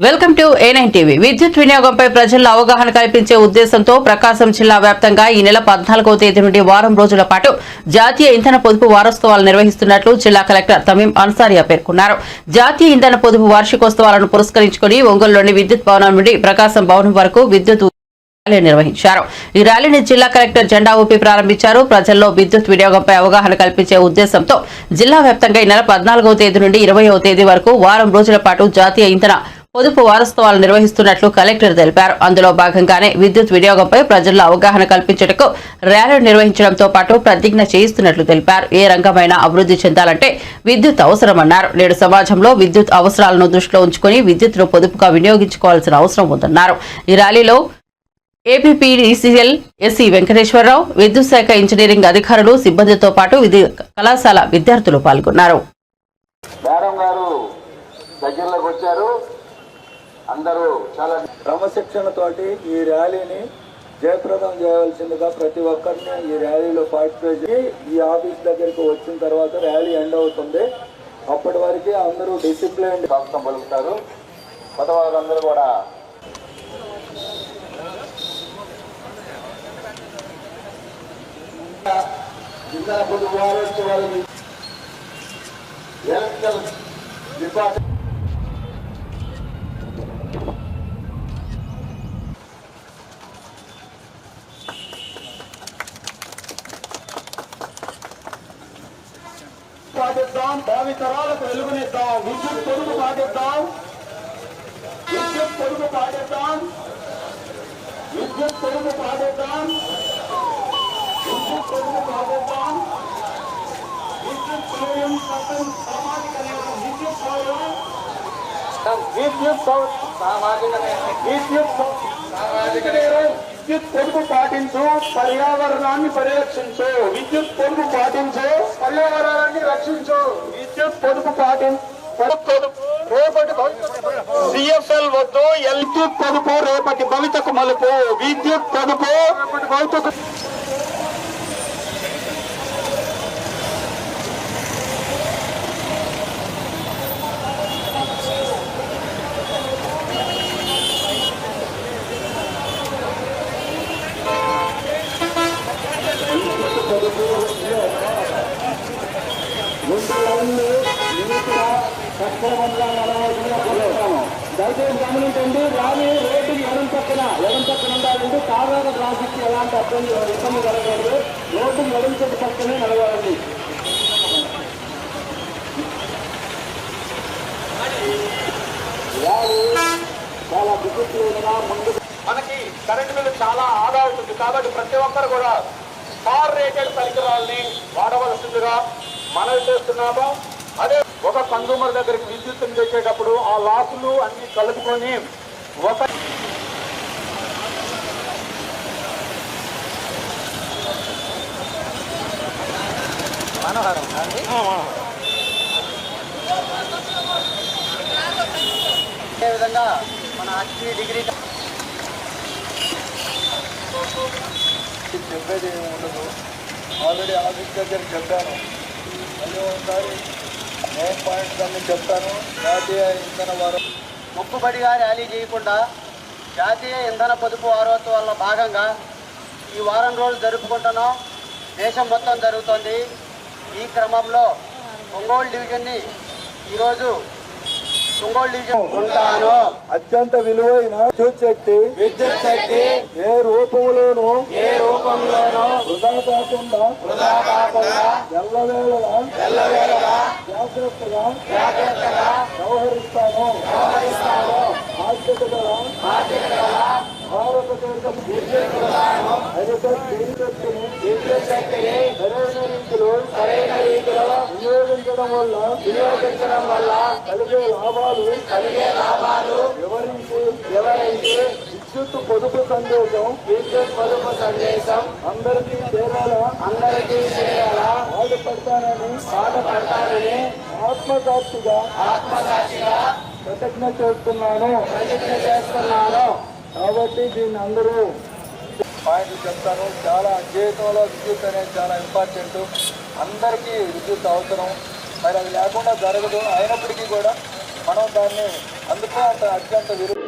Welcome to A9 TV విద్యుత్ వినియోగంపై ప్రజల్లో అవగాహన కల్పించే ఉద్దేశంతో ప్రకాశం జిల్లా వ్యాప్తంగా ఈ నెల పద్నాలుగవ తేదీ నుండి వారం రోజుల పాటు జాతీయ ఇంధన పొదుపు వారోత్సవాలు నిర్వహిస్తున్నట్లు జిల్లా కలెక్టర్ తమీం అన్సారియా పేర్కొన్నారు. జాతీయ ఇంధన పొదుపు వార్షికోత్సవాలను పురస్కరించుకుని ఒంగోలులోని విద్యుత్ భవనం నుండి ప్రకాశం భవనం వరకు విద్యుత్ ర్యాలీ నిర్వహించారు. ఈ ర్యాలీని జిల్లా కలెక్టర్ జెండా ఊపి ప్రారంభించారు. ప్రజల్లో విద్యుత్ వినియోగంపై అవగాహన కల్పించే ఉద్దేశంతో జిల్లా వ్యాప్తంగా ఈ నెల పద్నాలుగవ తేదీ నుండి ఇరవయవ తేదీ వరకు వారం రోజుల పాటు జాతీయ ఇంధన పొదుపు వారోత్సవాలు నిర్వహిస్తున్నట్లు కలెక్టర్ తెలిపారు. అందులో భాగంగానే విద్యుత్ వినియోగంపై ప్రజల్లో అవగాహన కల్పించటకు ర్యాలీ నిర్వహించడంతో పాటు ప్రతిజ్ఞ చేయిస్తున్నట్లు తెలిపారు. ఏ రంగమైనా అభివృద్ధి చెందాలంటే విద్యుత్ అవసరమన్నారు. నేడు సమాజంలో విద్యుత్ అవసరాలను దృష్టిలో ఉంచుకుని విద్యుత్ను పొదుపుగా వినియోగించుకోవాల్సిన అవసరం ఉందన్నారు. ఈ ర్యాలీలో ఏపీపీడీసీఎల్ ఎస్సీ వెంకటేశ్వరరావు విద్యుత్ శాఖ ఇంజనీరింగ్ అధికారులు సిబ్బందితో పాటు విధి కళాశాల విద్యార్థులు పాల్గొన్నారు. దగ్గరలోకి వచ్చారు. అందరూ చాలా క్రమశిక్షణతోటి ఈ ర్యాలీని జయప్రదం చేయవలసిందిగా ప్రతి ఒక్కరిని ఈ ర్యాలీలో పార్టిసిపేట్ చేసి ఈ ఆఫీస్ దగ్గరికి వచ్చిన తర్వాత ర్యాలీ ఎండ్ అవుతుంది. అప్పటి వరకు అందరూ డిసిప్లైన్ స్వాగతం పలుకుతారు. కొత్త వాళ్ళందరూ కూడా జిల్లా పొద్దు ఎలక్ట్రల్ డిపార్ట్మెంట్ పాటిద్దాం భావి తరాలకు వెలుగునిద్దాం విద్యుత్ పొదుపు పాటిద్దాం. విద్యుత్ పొదుపు పాటిద్దాం. విద్యుత్ పొదుపు పాటిద్దాం. విద్యుత్ పొదుపు పాటిద్దాం. విద్యుత్ సౌర్యం చట్టం సామాజిక విద్యుత్ సౌర్యం. విద్యుత్ సౌ- విద్యుత్ సామాజిక నేరం విద్యుత్ పొదుపు పాటించు పర్యావరణాన్ని పరిరక్షించు. విద్యుత్ పొదుపు పాటించు. రక్షించు. విద్యుత్ పొదుపు పొదుపు రేపటి సిఎఫ్ఎల్ వద్దు విద్యుత్ పొదుపు రేపటి భవితకు మలుపు. విద్యుత్ పొదుపు భవితకు దయచేసి గమనించండి రాని రోడ్డు ఎడం పక్కన ఎడం పక్కన ఉండాలండి కావేర ట్రాఫిక్ ఎలాంటి అబ్బాయి ఇబ్బంది కలగకూడదు రోడ్డు ఎడం చెట్టు పక్కనే నడవాలండి చాలా డిసిప్లిన్గా ముందు మనకి కరెంట్ బిల్లు చాలా ఆదా అవుతుంది కాబట్టి ప్రతి ఒక్కరు కూడా స్టార్ రేటెడ్ పరికరాల్ని వాడవలసిందిగా మనవి చేస్తున్నాము. అదే ఒక కన్సూమర్ దగ్గరికి విద్యుత్తుని తెచ్చేటప్పుడు ఆ లాసులు అన్ని కలుపుకొని ఒక అదేవిధంగా మన డిగ్రీ చెప్పేది ఏమి ఉండదు ఆల్రెడీ ఆఫీస్ దగ్గర చెప్పాను. మళ్ళీ ఒకసారి మెయిన్ పాయింట్స్ అన్ని చెప్తాను. జాతీయ ఇంధన వారం ముక్కుబడిగా ర్యాలీ చేయకుండా జాతీయ ఇంధన పొదుపు వారోత్సవాల్లో భాగంగా ఈ వారం రోజులు జరుపుకుంటున్నాం. దేశం మొత్తం జరుగుతోంది. ఈ క్రమంలో ఒంగోలు డివిజన్ని ఈరోజు అత్యంత విలువైన విద్యుత్ శక్తి. విద్యుత్ శక్తి. ఏ రూపంలోనూ ఏ రూపంలోనూ వృధా కాకుండా వృధా కాకుండా ఎల్లవేళలా ఎల్లవేళలా జాగ్రత్తగా జాగ్రత్తగా వ్యవహరిస్తాను. వ్యవహరిస్తాను. బాధ్యత గల భారతదేశం అధిక శక్తిని విద్యుత్ శక్తిని సరైన రీతిలో సరైన రీతిలో వినియోగించడం వల్ల వినియోగించడం వల్ల కలిగే లాభాలు కలిగే లాభాలు వివరించి వివరించి విద్యుత్ పొదుపు సందేశం విద్యుత్ పొదుపు సందేశం అందరికీ చేరాలా అందరికీ చేరాలా బాధపడతానని బాధపడతానని ఆత్మసాక్షిగా ఆత్మసాక్షిగా ప్రతిజ్ఞ చేస్తున్నాను. ప్రతిజ్ఞ చేస్తున్నాను. కాబట్టి దీన్ని అందరూ పాయింట్లు చెప్తాను. చాలా జీవితంలో విద్యుత్ అనేది చాలా ఇంపార్టెంట్. అందరికీ విద్యుత్ అవసరం. మరి అది లేకుండా జరగదు. అయినప్పటికీ కూడా మనం దాన్ని అందుకే అంత అత్యంత విరుద్ధ